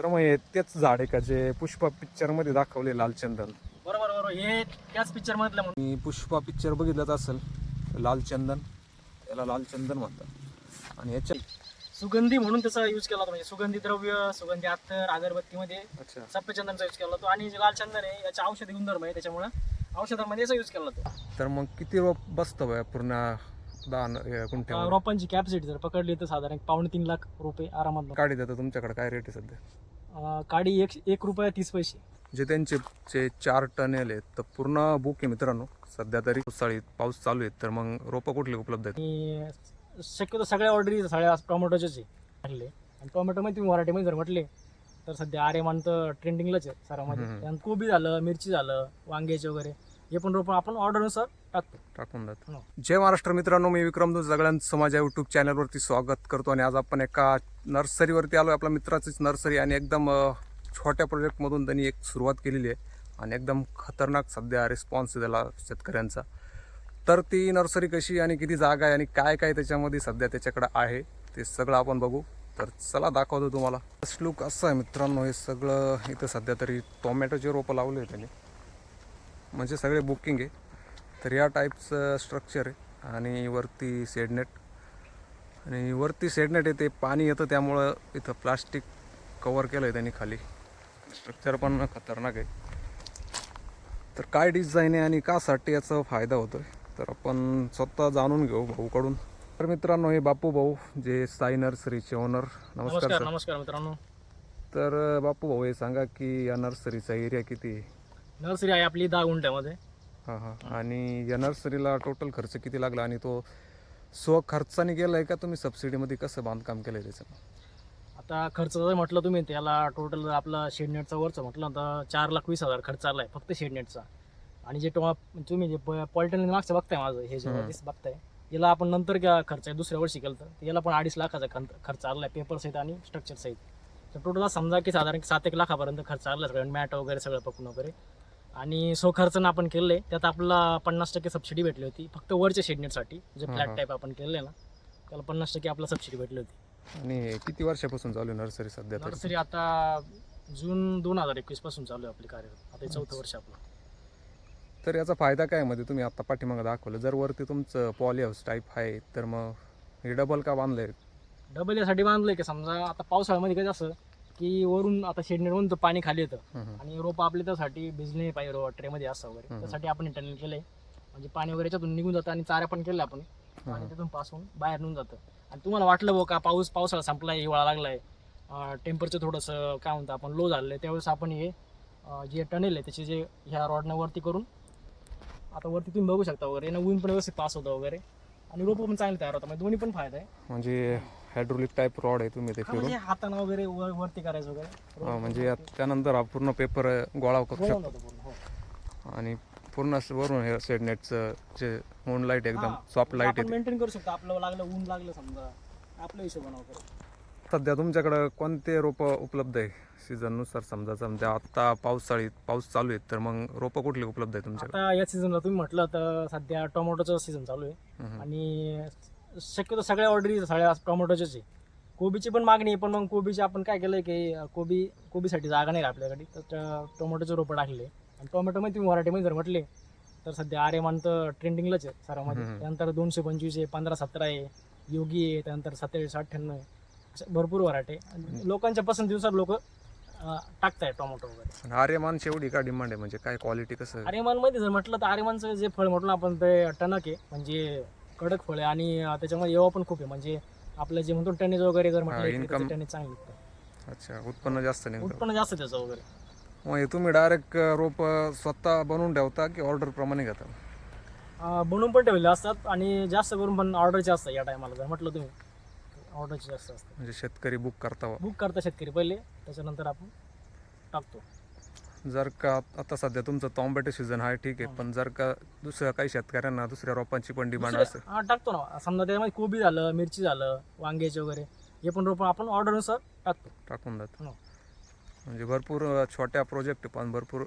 तर मग हे तेच झाड आहे का जे पुष्पा पिक्चरमध्ये दाखवले लालचंदन बरोबर बरोबर. हे त्याच पिक्चर मधलं म्हणून. मी पुष्पा पिक्चर बघितलंच असेल लालचंदन याला लालचंदन म्हणतात. आणि याच्या सुगंधी म्हणून त्याचा यूज केला होता. म्हणजे सुगंधी द्रव्य सुगंधी अत्तर अगरबत्तीमध्ये अच्छा. सफेचंदनचा यूज केला होतो. आणि जे लाल चंदन आहे याच्या औषधी गुणधर्म आहे त्याच्यामुळे औषधामध्ये याचा यूज केला जातो तर मग किती रोप बसतं पूर्ण दहा रोपांची कॅपॅसिटी जर पकडली तर साधारण पावणे तीन लाख रुपये आरामात काढी देतं. तुमच्याकडे काय रेट आहे सध्या? अं, काडी एक एक रुपया तीस पैसे. जे त्यांचे जे चार टनेल आहेत तर पूर्ण बुक आहे मित्रांनो. सध्या तरी पावसाळीत पाऊस चालू आहे तर मग रोपं कुठली उपलब्ध आहेत? आणि शक्यतो सगळ्या ऑर्डरी सगळ्या टोमॅटोचेच आहे. आणि टोमॅटोमध्ये तुम्ही मराठीमध्ये जर म्हटले तर सध्या आर्यमान तर ट्रेंडिंगलाच आहे सरामध्ये. हम्म. त्यानंतर कोबी झालं मिरची झालं वांग्याचे वगैरे हे पण रोपं आपण ऑर्डरनुसार टाकून जात हो. जय महाराष्ट्र मित्रांनो मी विक्रम दूत सगळ्यांचं या युट्यूब चॅनलवरती स्वागत करतो आणि आज आपण एका नर्सरीवरती आलो आपल्या मित्राचीच नर्सरी आणि एकदम छोट्या प्रोजेक्टमधून त्यांनी एक सुरुवात केलेली आहे. आणि एकदम खतरनाक सध्या रिस्पॉन्स दिला शेतकऱ्यांचा. तर ती नर्सरी कशी आणि किती जागा आहे आणि काय काय त्याच्यामध्ये सध्या त्याच्याकडे आहे ते सगळं आपण बघू. तर चला दाखवतो तुम्हाला. फर्स्ट लुक असं आहे मित्रांनो हे सगळं इथं सध्या तरी टोमॅटोचे रोपं लावले त्यांनी. म्हणजे सगळे बुकिंग आहे. तर या टाईपचं स्ट्रक्चर आहे. आणि वरती सेडनेट आणि वरती सेडनेट आहे ते पाणी येतं त्यामुळं इथं प्लास्टिक कवर केलं आहे त्यांनी खाली. स्ट्रक्चर पण खतरनाक आहे. तर काय डिझाईन आहे आणि कासाठी याचा फायदा होतो तर आपण स्वतः जाणून घेऊ भाऊकडून. तर मित्रांनो हे बापू भाऊ जे साई नर्सरीचे ओनर नमस्कार नमस्कार सर नमस्कार मित्रांनो. तर बापू भाऊ हे सांगा की या नर्सरीचा एरिया किती आहे? नर्सरी आहे आपली दहा गुंठ्यामध्ये. हां हां. आणि या नर्सरीला टोटल खर्च किती लागला आणि तो स्व खर्चाने केलाय का तुम्ही सबसिडीमध्ये कसं बांधकाम केलंय त्याचं? आता खर्च जर म्हटलं तुम्ही त्याला टोटल आपला शेडनेटचा वरचं म्हटलं तर चार लाख वीस हजार खर्च आलाय फक्त शेडनेटचा आणि जे टो तुम्ही जे पॉलिटन मागचं बघताय माझं हे जे बघताय याला आपण नंतर खर्च आहे? दुसऱ्या वर्षी केलं तर. याला पण अडीच लाखाचा खर्च खर्च आलाय पेपर सहित आणि स्ट्रक्चर सहित. तर टोटल समजा की साधारण सात एक लाखापर्यंत खर्च आला सगळं मॅट वगैरे सगळं पकडून वगैरे. आणि सो खर्चनं आपण केलंय. त्यात आपला पन्नास टक्के सबसिडी भेटली होती. फक्त वरच्या शेडनेटसाठी जे फ्लॅट. टाईप आपण केलेलं ना त्याला पन्नास टक्के आपला सबसिडी भेटली होती. आणि हे किती वर्षापासून चालू आहे नर्सरी सध्या तर? नर्सरी आता जून दोन हजार एकवीसपासून चालू आहे आपली कार्यरत. आता हे चौथं वर्ष आपलं. तर याचा फायदा काय मध्ये? तुम्ही आता पाठीमागं दाखवलं. जर वरती तुमचं पॉली हाऊस टाईप आहे तर मग हे डबल का बांधलंय? डबल यासाठी बांधलंय की समजा आता पावसाळ्यामध्ये काय असं की वरून आता शेडनेटवरून तर पाणी खाली येतं. आणि रोप आपले त्यासाठी भिजणे पाहिजे रो ट्रेमध्ये असं वगैरे. त्यासाठी आपण टनेल केलंय. म्हणजे पाणी वगैरे याच्यातून निघून जातं आणि चाऱ्या पण केल्या आपण. आणि. तिथून पासून बाहेर निघून जातं. आणि तुम्हाला वाटलं भाऊ का पाऊस पावसाळा संपलाय हिवाळा लागलाय. टेम्परेचर थोडंसं काय म्हणतं आपण लो झालेलं आहे. त्यावेळेस आपण हे जे टनेल आहे त्याचे जे ह्या रॉडनं वरती करून आता वरती तुम्ही बघू शकता वगैरे. ऊन पण व्यवस्थित पास होतं वगैरे. आणि रोपं पण चांगले तयार होतात. म्हणजे दोन्ही पण फायदा आहे. म्हणजे हायड्रोलिक टाईप रॉड आहे तुम्ही ते हा, फिरून. म्हणजे हातानं वगैरे वर वरती करायचं वगैरे? हा, म्हणजे त्यानंतर हा पूर्ण पेपर गोळा करू शकतो. पूर्ण, हो. आणि पूर्ण असं वरून हे सेडनेटचं जे मून लाइट एकदम हा, सॉफ्ट लाइट आपण येते. मेंटेन करू शकतो. आपल्याला लागलं ऊन लागलं समजा. आपल्या हिशोबानं वगैरे. सध्या तुमच्याकडं कोणते रोपं उपलब्ध आहे? सीझननुसार समजा समजा आता पावसाळीत पाऊस चालू आहे तर मग रोपं कुठली उपलब्ध आहे तुमच्याकडे? आता या सीझनला तुम्ही म्हटलं तर सध्या टोमॅटोचं सीझन चालू आहे. आणि शक्यतो सगळ्या ऑर्डरी सगळ्या टोमॅटोच्याच आहे कोबीची पण मागणी आहे पण मग कोबीची आपण काय केलंय की कोबी कोबीसाठी जागा नाही आपल्याकडे. तर टोमॅटोचे रोपं टाकले. आणि टोमॅटोमध्ये तुम्ही मराठीमध्ये जर म्हटले तर सध्या आर्यमान तर ट्रेंडिंगलाच आहे सरामध्ये. त्यानंतर दोनशे पंचवीस आहे पंधरा सतरा आहे योगी आहे त्यानंतर सत्तेचाळीस अठ्ठ्याण्णव आहे. अशा भरपूर वराटे आणि लोकांच्या पसंतीनुसार लोक टाकताय टोमॅटो वगैरे. आणि आर्यमानची एवढी का डिमांड आहे? म्हणजे काय क्वालिटी कसं? आहे? आर्यमानमध्ये जर म्हटलं तर आर्यमानचं जे फळ म्हटलं आपण ते टणक आहे. म्हणजे कडक फळ आहे आणि अं, त्याच्यामध्ये येवा पण खूप आहे. म्हणजे आपलं जे म्हणतो टनेज वगैरे जर हा, म्हटलं income- टनेज चांगलं निघतं अच्छा उत्पन्न जास्त नाही उत्पन्न जास्त त्याचं वगैरे. मग हे तुम्ही डायरेक्ट रोप स्वतः बनवून ठेवता की ऑर्डर प्रमाणे घेता? अं, बनवून पण ठेवले असतात आणि जास्त करून पण ऑर्डरचे असतात या टायमाला जर म्हटलं तुम्ही. ऑर्डरचे जास्त असतात. म्हणजे शेतकरी बुक करता बुक करता शेतकरी पहिले त्याच्यानंतर आपण टाकतो. जर का आता सध्या तुमचं टोमॅटो सीझन आहे ठीक आहे हा. पण जर का दुसऱ्या काही शेतकऱ्यांना दुसऱ्या रोपांची पण डिमांड असेल हा टाकतो ना समजा त्याच्यामध्ये कोबी झालं मिरची झालं वांग्याचे वगैरे हे पण रोपं आपण ऑर्डरनुसार टाकतो टाकून जात हो. म्हणजे भरपूर छोट्या प्रोजेक्ट पण भरपूर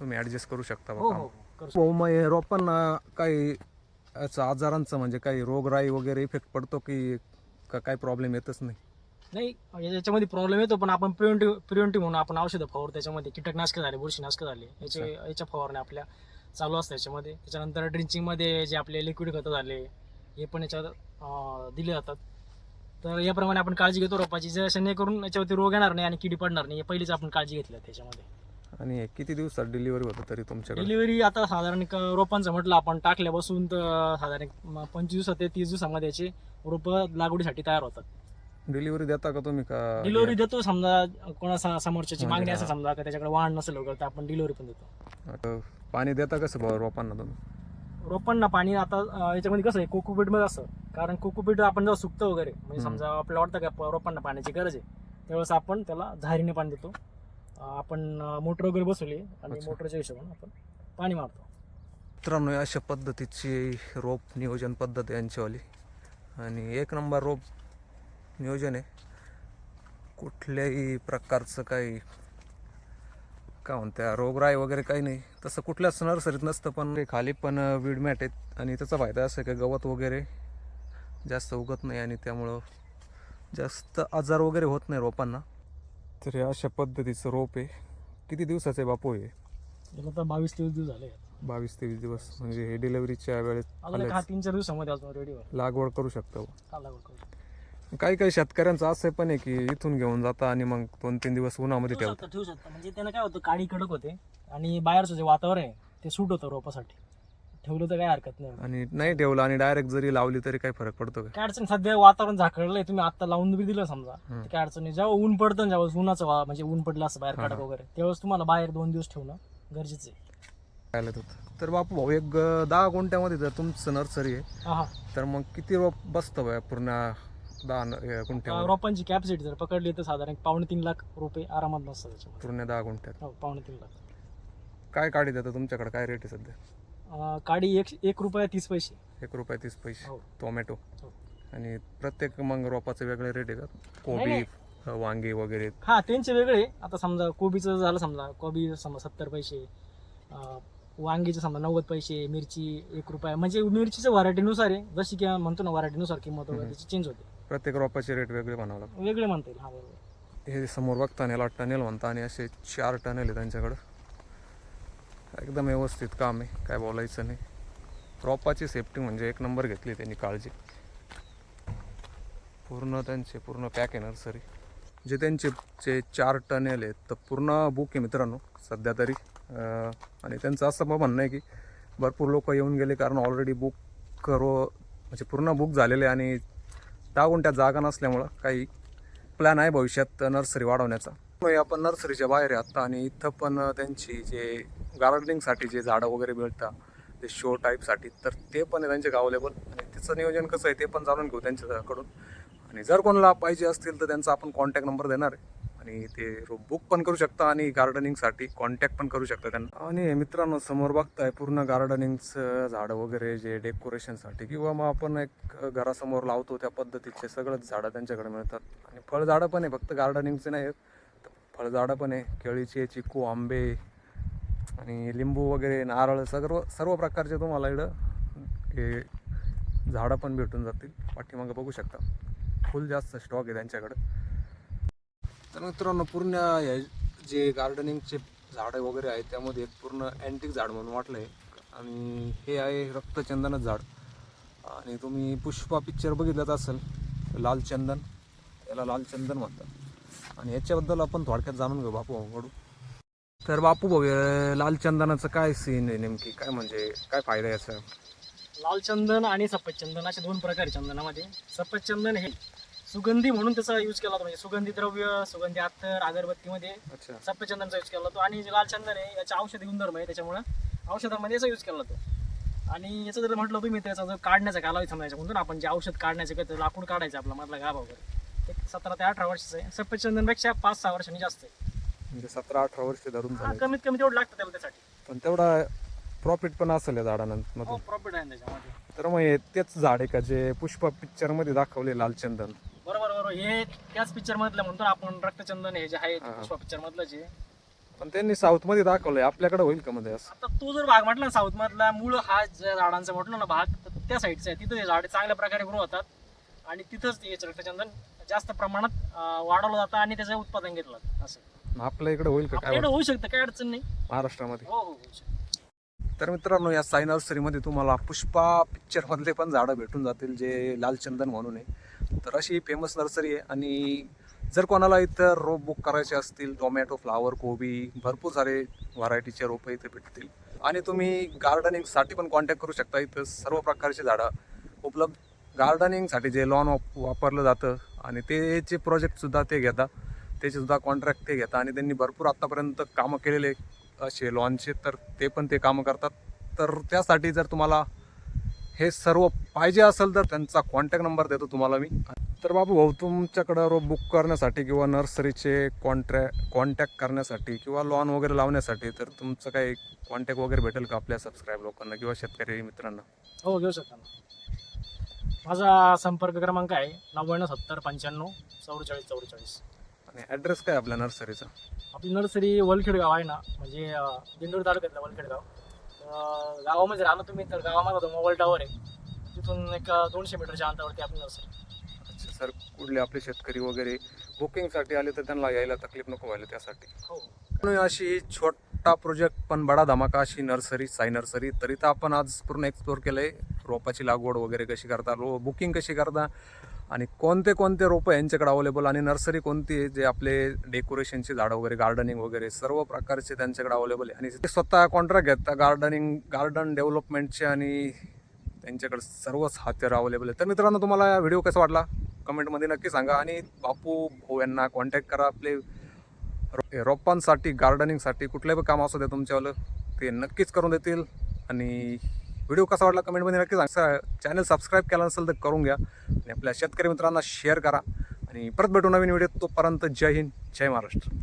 तुम्ही ऍडजस्ट करू शकता हो हो. हो करू शकतो. हो मग हे रोपांना काही याचं आजारांचं म्हणजे काही रोगराई वगैरे इफेक्ट पडतो की का काही प्रॉब्लेम येतच नाही नाही याच्यामध्ये प्रॉब्लेम येतो पण आपण प्रिव्हेंटिव्ह प्रिव्हेंटिव्ह म्हणून आपण औषधं फवार. त्याच्यामध्ये कीटकनाशकं झाले बुरशीनाशकं झाले याचे याच्या फवारण्या आपल्या चालू असतात याच्यामध्ये. त्याच्यानंतर ड्रिंचिंगमध्ये जे आपले लिक्विड खतं झाले हे पण याच्यात दिले जातात. तर याप्रमाणे आपण काळजी घेतो रोपाची. जे जेणेकरून याच्यावरती रोग येणार नाही आणि किडी पडणार नाही हे पहिलीच आपण काळजी घेतली त्याच्यामध्ये. आणि किती दिवसात डिलिव्हरी होतं तरी तुमच्याकडे? डिलिव्हरी आता साधारण एक रोपांचं म्हटलं आपण टाकल्यापासून तर साधारण पंचवीस दिवसात ते तीस दिवसामध्ये याचे रोपं लागवडीसाठी तयार होतात. डिलिव्हरी देता का तुम्ही का डिलिव्हरी देतो समजा कोणा समोरच्याची मागणी असेल हा. समजा का त्याच्याकडे वाहन नसेल वगैरे तर आपण डिलिव्हरी पण देतो आता पाणी देता कसं भाऊ रोपांना तुम्ही रोपांना पाणी आता अं, याच्यामध्ये कसं आहे कोकोपीटमध्ये असतं कारण कोकोपीट आपण जेव्हा सुकतं वगैरे म्हणजे. समजा आपल्याला वाटतं का प- रोपांना पाण्याची गरज आहे त्यावेळेस आपण त्याला झारीने पाणी देतो अं, आपण मोटर वगैरे बसवली आणि अच्छा. मोटरच्या हिशोबाने आपण पाणी मारतो मित्रांनो अशा पद्धतीची रोप नियोजन पद्धत आहे यांचीवाली आणि एक नंबर रोप नियोजन आहे. कुठल्याही प्रकारचं काही काय म्हणत्या रोगराई वगैरे काही नाही. तसं कुठल्याच नर्सरीत नसतं पण ते खाली पण वीड मॅट आहेत. आणि त्याचा फायदा असा आहे की गवत वगैरे जास्त उगत नाही आणि त्यामुळं जास्त आजार वगैरे होत नाही रोपांना. तर हे अशा पद्धतीचं रोप आहे. किती दिवसाचं आहे बापू हे? याला तर बावीस तेवीस दिवस झाले बावीस तेवीस दिवस. म्हणजे हे डिलिव्हरीच्या वेळेस अजून एक हा तीन चार दिवसामध्ये लागवड करू शकतो लागवड करू काही काही शेतकऱ्यांचं असं पण आहे की इथून घेऊन जाता आणि मग दोन तीन दिवस उन्हामध्ये ठेवू ठेवतात शकता ठेवू शकता. म्हणजे त्यानं काय होतं काळी कडक होते आणि बाहेरचं जे वातावरण आहे ते सूट होतं रोपासाठी. ठेवलं तर काही हरकत नाही. आणि नाही ठेवलं आणि डायरेक्ट जरी लावली तरी काही फरक पडतो का? काय अडचण सध्या वातावरण झाकळलंय. तुम्ही आता लावून बी दिलं समजा. हम्म. तर काय अडचण नाही. जेव्हा ऊन पडतं ना, जेव्हा उन्हाचं वा- म्हणजे ऊन पडलं असं बाहेर कडक. वगैरे त्यावेळेस तुम्हाला बाहेर दोन दिवस ठेवणं गरजेचं आहे. तर. बापू भाऊ एक अं, दहा गुंठ्यामध्ये जर तुमचं नर्सरी आहे हा हा. तर मग किती रोप बसतं बा पूर्ण? दहा रोपांची कॅपॅसिटी जर पकडली तर साधारण पावणे तीन लाख रुपये आरामात बसतात त्याच्यामध्ये पूर्ण दहा गुंठ्यात. हो पावणे तीन लाख. काय काढी देतं तुमच्याकडे? काय रेट आहे सध्या? अं, काडी एक एक रुपया तीस पैसे. एक रुपये तीस पैसे. हो. टोमॅटो. हो. आणि प्रत्येक मग रोपाचे वेगळे रेट आहे का कोबी नाही. अं, वांगी वगैरे. हा त्यांचे वेगळे. आता समजा कोबीचं झालं समजा कोबी समजा सत्तर पैसे अं, वांगीचं समजा नव्वद पैसे मिरची एक रुपया. म्हणजे मिरचीचं व्हरायटीनुसार आहे. जशी की म्हणतो ना व्हरायटीनुसार किंमत वगैरे हम्म. त्याची चेंज होते. प्रत्येक रोपाचे रेट वेगळे म्हणावं लागतं. वेगळे म्हणता येईल. हा बरोबर. हे समोर बघता याला टनेल म्हणता आणि असे चार टनेल आहे त्यांच्याकडं. एकदम व्यवस्थित काम आहे काय बोलायचं नाही. रोपाची सेफ्टी म्हणजे एक नंबर घेतली त्यांनी काळजी. पूर्ण त्यांचे पूर्ण पॅक आहे नर्सरी जे त्यांचे जे चार टनेल आहेत तर पूर्ण बुक आहे मित्रांनो सध्या तरी. आणि त्यांचं असं मग म्हणणं आहे की भरपूर लोक येऊन गेले कारण ऑलरेडी बुक करो म्हणजे पूर्ण बुक झालेले आणि दहा गुंठ्यात जागा नसल्यामुळं काही प्लॅन आहे भविष्यात नर्सरी वाढवण्याचा. त्यामुळे आपण नर्सरीच्या बाहेर आहे आत्ता आणि इथं पण त्यांची जे गार्डनिंगसाठी जे झाडं वगैरे मिळतात ते शो टाईपसाठी तर ते पण आहे. त्यांचे अवेलेबल आणि त्याचं नियोजन कसं आहे ते पण जाणून घेऊ त्यांच्याकडून. आणि जर कोणाला पाहिजे असतील तर त्यांचा आपण कॉन्टॅक्ट नंबर देणार आहे. आणि ते बुक पण करू शकता आणि गार्डनिंगसाठी कॉन्टॅक्ट पण करू शकता त्यांना. आणि मित्रांनो समोर बघताय पूर्ण गार्डनिंगचं झाडं वगैरे जे डेकोरेशनसाठी किंवा मग आपण एक घरासमोर लावतो त्या पद्धतीचे सगळंच झाडं त्यांच्याकडे मिळतात. आणि फळझाडं पण आहे फक्त गार्डनिंगचे नाही आहेत. फळझाडं पण आहे केळीचे चिकू आंबे आणि लिंबू वगैरे नारळ सर्व सर्व प्रकारचे तुम्हाला इकडं हे झाडं पण भेटून जातील. पाठीमागं बघू शकता. फुल जास्त स्टॉक आहे त्यांच्याकडं. तर मित्रांनो पूर्ण हे जे गार्डनिंगचे झाडं वगैरे आहेत त्यामध्ये एक पूर्ण अँटिक झाड म्हणून वाटलं आहे आणि हे आहे रक्तचंदनच झाड. आणि तुम्ही पुष्पा पिक्चर बघितलाच असेल लाल चंदन. याला लाल चंदन म्हणतात. आणि याच्याबद्दल आपण थोडक्यात जाणून घेऊ बापू भाऊकडून. तर बापू भाऊ लाल चंदनाचं काय सीन आहे नेमकी? काय म्हणजे काय फायदा आहे याचा? लाल चंदन आणि सफेद चंदन असे दोन प्रकार चंदनामध्ये. सफेद चंदन हे सुगंधी म्हणून त्याचा यूज केला जातो म्हणजे सुगंधी द्रव्य सुगंधी अत्तर अगरबत्तीमध्ये अच्छा. चंदनचा यूज केला जातो आणि जे लाल चंदन आहे याचा औषधी गुणधर्म आहे त्याच्यामुळे औषधामध्ये याचा यूज केला जातो आणि याचं जर म्हटलं तुम्ही त्याचा जो काढण्याचा कालावधी समजायचा म्हणतो ना आपण जे औषध काढण्याचं कसं लाकूड काढायचं आपला मधला गाभा वगैरे. ते सतरा ते अठरा वर्षाचं आहे. सफेद चंदनपेक्षा पाच सहा वर्षांनी जास्त आहे. म्हणजे सतरा अठरा वर्ष धरून हा, कमीत कमी तेवढं लागतं त्याला त्यासाठी. पण तेवढा प्रॉफिट पण असेल या हो झाडांमधून प्रॉफिट आहे त्याच्यामध्ये. तर मग हे तेच झाड आहे का जे पुष्पा पिक्चरमध्ये दाखवले लाल चंदन? बरोबर. हे त्याच पिक्चर मधलं म्हणतो ना आपण रक्तचंदन हे जे आहे हा, हा. पुष्पा पिक्चर मधलं जे. पण त्यांनी साऊथमध्ये दाखवलंय. आपल्याकडे होईल का मध्ये असं? आता तो जर भाग म्हटला ना साऊथ मधला मूळ हा ज्या झाडांचा म्हटलं ना भाग तर त्या साईडचा आहे. तिथं हे झाड चांगल्या प्रकारे ग्रो होतात. आणि तिथंच याचं रक्तचंदन जास्त प्रमाणात अं, वाढवलं जातं आणि त्याचं उत्पादन घेतलं जातं. असं. आपल्या इकडे होईल का? काय आपल्याकडे होऊ शकतं. काय अडचण नाही. वाटतं महाराष्ट्रामध्ये. हो हो होऊ शकतं. तर मित्रांनो या साई नर्सरीमध्ये तुम्हाला पुष्पा पिक्चरमधले पण झाडं भेटून जातील जे लालचंदन म्हणून आहे. तर अशी फेमस नर्सरी आहे. आणि जर कोणाला इथं रोप बुक करायचे असतील टोमॅटो फ्लावर कोबी भरपूर सारे व्हरायटीचे रोपं इथे भेटतील. आणि तुम्ही गार्डनिंगसाठी पण कॉन्टॅक्ट करू शकता. इथं सर्व प्रकारचे झाडं उपलब्ध. गार्डनिंगसाठी जे लॉन वाप वापरलं जातं आणि त्याचे प्रोजेक्टसुद्धा ते घेतात त्याचेसुद्धा कॉन्ट्रॅक्ट ते घेतात आणि त्यांनी भरपूर आत्तापर्यंत कामं केलेले असे लॉनचे तर ते पण ते कामं करतात. तर त्यासाठी जर तुम्हाला हे सर्व पाहिजे असेल तर त्यांचा कॉन्टॅक्ट नंबर देतो तुम्हाला मी. तर बाबू भाऊ तुमच्याकडं रोप बुक करण्यासाठी किंवा नर्सरीचे कॉन्ट्रॅ कॉन्टॅक्ट करण्यासाठी किंवा लॉन वगैरे लावण्यासाठी तर तुमचं काही कॉन्टॅक्ट वगैरे भेटेल का आपल्या सबस्क्राईब लोकांना किंवा शेतकरी मित्रांना? हो घेऊ शकता ना. माझा संपर्क क्रमांक आहे नव्याण्णव सत्तर पंच्याण्णव चौवेचाळीस चौवेचाळीस. आणि ॲड्रेस काय आपल्या नर्सरीचा आपली नर्सरी वलखेड गाव आहे ना म्हणजे दिंडोरी तालुक्यातलं वलखेड गाव. तर गावामध्ये राहिलं तुम्ही तर गावामध्ये तो मोबाईल टावर आहे तिथून एक दोनशे मीटरच्या अंतरावरती आपली नर्सरी अच्छा सर कुठले आपले शेतकरी वगैरे बुकिंगसाठी आले तर त्यांना यायला तकलीफ नको व्हायला त्यासाठी. हो. म्हणून अशी छोटा प्रोजेक्ट पण बडा धमाका अशी नर्सरी साई नर्सरी तर इथं आपण आज पूर्ण एक्सप्लोर केलंय. रोपाची लागवड वगैरे कशी करता रो बुकिंग कशी करता आणि कोणते कोणते रोपं यांच्याकडे अवेलेबल आणि नर्सरी कोणती आहे जे आपले डेकोरेशनची झाडं वगैरे गार्डनिंग वगैरे सर्व प्रकारचे त्यांच्याकडे अवेलेबल आहे. आणि ते स्वतः कॉन्ट्रॅक्ट घेतात गार्डनिंग गार्डन डेव्हलपमेंटचे आणि त्यांच्याकडे सर्वच हात्यार अवेलेबल आहे. तर मित्रांनो तुम्हाला हा व्हिडिओ कसा वाटला? कमेंटमध्ये नक्की सांगा. आणि बापू भाऊ यांना कॉन्टॅक्ट करा आपले रो- रोपांसाठी गार्डनिंगसाठी कुठलंही काम असू द्या तुमच्यावालं ते नक्कीच करून देतील. आणि व्हिडिओ कसा वाटला कमेंटमध्ये नक्की सांगा. चॅनल सबस्क्राईब केला नसेल तर करून घ्या. आणि आपल्या शेतकरी मित्रांना शेअर करा. आणि परत भेटू नवीन व्हिडिओ तोपर्यंत जय हिंद जय महाराष्ट्र.